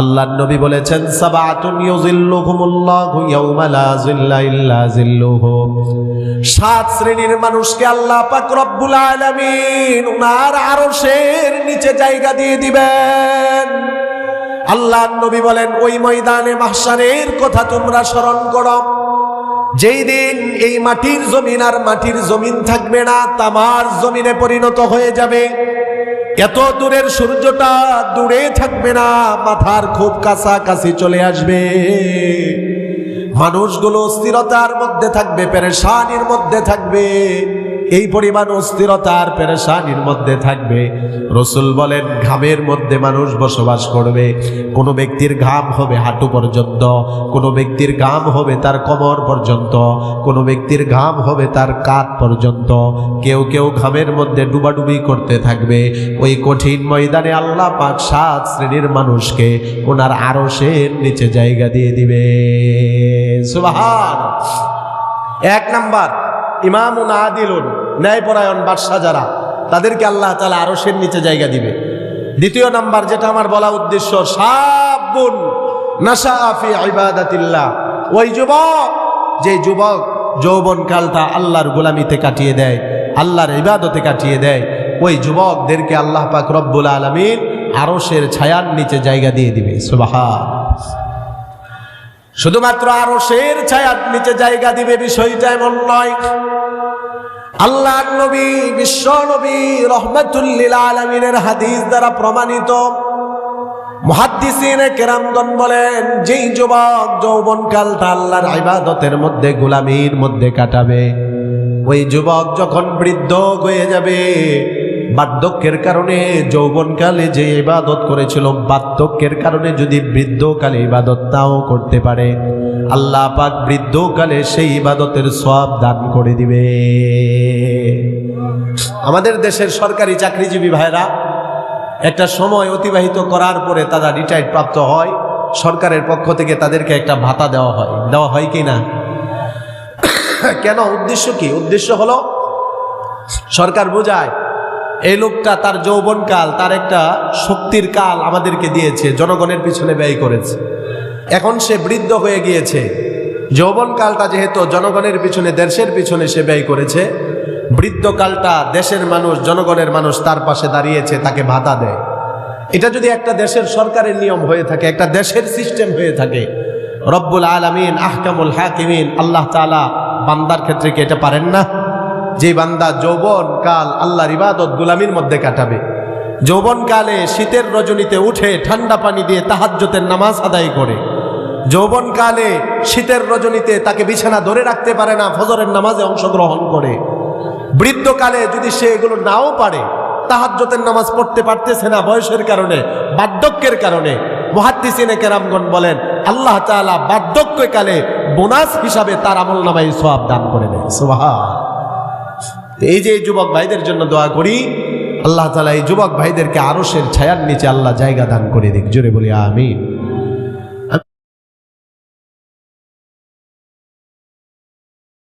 আল্লাহ নবী বলেছেন সাত শ্রেণির মানুষকে আল্লাহ পাক উনার আরশের নিচে জায়গা দিয়ে দিবেন। আল্লাহ নবী বলেন, ওই ময়দানে মাহশারের কথা তোমরা স্মরণ করো। যেই দিন এই মাটির জমিন আর মাটির জমিন থাকবে না, তামার জমিনে পরিণত হয়ে যাবে। এত দূরের সূর্যটা দূরে থাকবে না, মাথার খুব কাছাকাছি চলে আসবে। মানুষগুলো স্থিরতার মধ্যে থাকবে, পেরেশানির মধ্যে থাকবে। এই পরিমাণ অস্থিরতার পেরেশানির মধ্যে থাকবে। রসুল বলেন, ঘামের মধ্যে মানুষ বসবাস করবে। কোনো ব্যক্তির ঘাম হবে হাঁটু পর্যন্ত, কোনো ব্যক্তির ঘাম হবে তার কোমর পর্যন্ত, কোনো ব্যক্তির ঘাম হবে তার কাত পর্যন্ত। কেউ কেউ ঘামের মধ্যে ডুবাডুবি করতে থাকবে। ওই কঠিন ময়দানে আল্লাহ পাক সাত শ্রেণির মানুষকে ওনার আরশের নিচে জায়গা দিয়ে দিবে। এক নাম্বার, ইমামুন আদিলুন। ন্যায়পরায়ণ বাদশাহ যারা, তাদেরকে আল্লাহ তালা আরশের নিচে জায়গা দিবে। দ্বিতীয় নাম্বার যেটা আমার বলা উদ্দেশ্য, সাবুন নাসা আফি ইবাদাতিল্লাহ। ওই যুবক, যে যুবক যৌবন কালটা আল্লাহর গোলামিতে কাটিয়ে দেয়, আল্লাহর ইবাদতে কাটিয়ে দেয়, ওই যুবকদেরকে আল্লাহ পাক রব্বুল আলমিন আরশের ছায়ার নিচে জায়গা দিয়ে দিবে। সুবাহান। শুধুমাত্র আরও শের ছায়ার নিচে জায়গা দিবে বিষয়টা এমন নয়। আল্লাহ নবী, বিশ্ব নবী রহমতুল্লিল আলমিনের হাদিস দ্বারা প্রমাণিত। মহাদ্দিসিনে কেরামগন বলেন, যেই যুবক আল্লাহর ইবাদতের মধ্যে, গোলামির মধ্যে কাটাবে। ওই যুবক যখন বৃদ্ধ হয়ে যাবে, বার্ধক্যের কারণে যৌবনকালে যে ইবাদত করেছিল, বার্ধক্যের কারণে যদি বৃদ্ধকালে ইবাদত নাও করতে পারে। আল্লাহ পাক বৃদ্ধকালে সেই ইবাদতের সব দান করে দিবে। আমাদের দেশের সরকারি চাকরিজীবী ভাইরা একটা সময় অতিবাহিত করার পরে তারা রিটায়ার্ড প্রাপ্ত হয়, সরকারের পক্ষ থেকে তাদেরকে একটা ভাতা দেওয়া হয়। দেওয়া হয় কি না? কেন? উদ্দেশ্য কি? উদ্দেশ্য হলো, সরকার বোঝায়, এই লোকটা তার যৌবনকাল, তার একটা শক্তির কাল আমাদেরকে দিয়েছে, জনগণের পিছনে ব্যয় করেছে। এখন সে বৃদ্ধ হয়ে গিয়েছে। যৌবনকালটা যেহেতু জনগণের পিছনে, দেশের পিছনে সে ব্যয় করেছে, বৃদ্ধকালটা দেশের মানুষ, জনগণের মানুষ তার পাশে দাঁড়িয়েছে, তাকে ভাতা দেয়। এটা যদি একটা দেশের সরকারের নিয়ম হয়ে থাকে, একটা দেশের সিস্টেম হয়ে থাকে, রব্বুল আলমিন, আহকামুল হাকিমিন, আল্লাহ তালা বান্দার ক্ষেত্রে কি এটা পারেন না? যে বান্দা যৌবন কাল আল্লাহর ইবাদত গুলামির মধ্যে কাটাবে। যৌবন কালে শীতের রজনীতে উঠে ঠান্ডা পানি দিয়ে তাহাজ্জতের নামাজ আদায় করে। যৌবন কালে শীতের রজনীতে তাকে বিছানা ধরে রাখতে পারে না, ফজরের নামাজে অংশগ্রহণ করে। বৃদ্ধকালে যদি সে এগুলো নাও পারে তাহাজ্জতের নামাজ পড়তে পারতেছে না বয়সের কারণে, বার্ধক্যের কারণে। মহাদ্দিসিনে কেরামগণ বলেন, আল্লাহ তাআলা বার্ধক্যকালে বোনাস হিসাবে তার আমল নামাই সব দান করে দেয় সুবহান। এই যে যুবক ভাইদের জন্য দোয়া করি, আল্লাহ তালা এই যুবক ভাইদেরকে আরসের ছায়ার নিচে আল্লাহ জায়গা দান করে দিক। জোরে বলি, আমিন।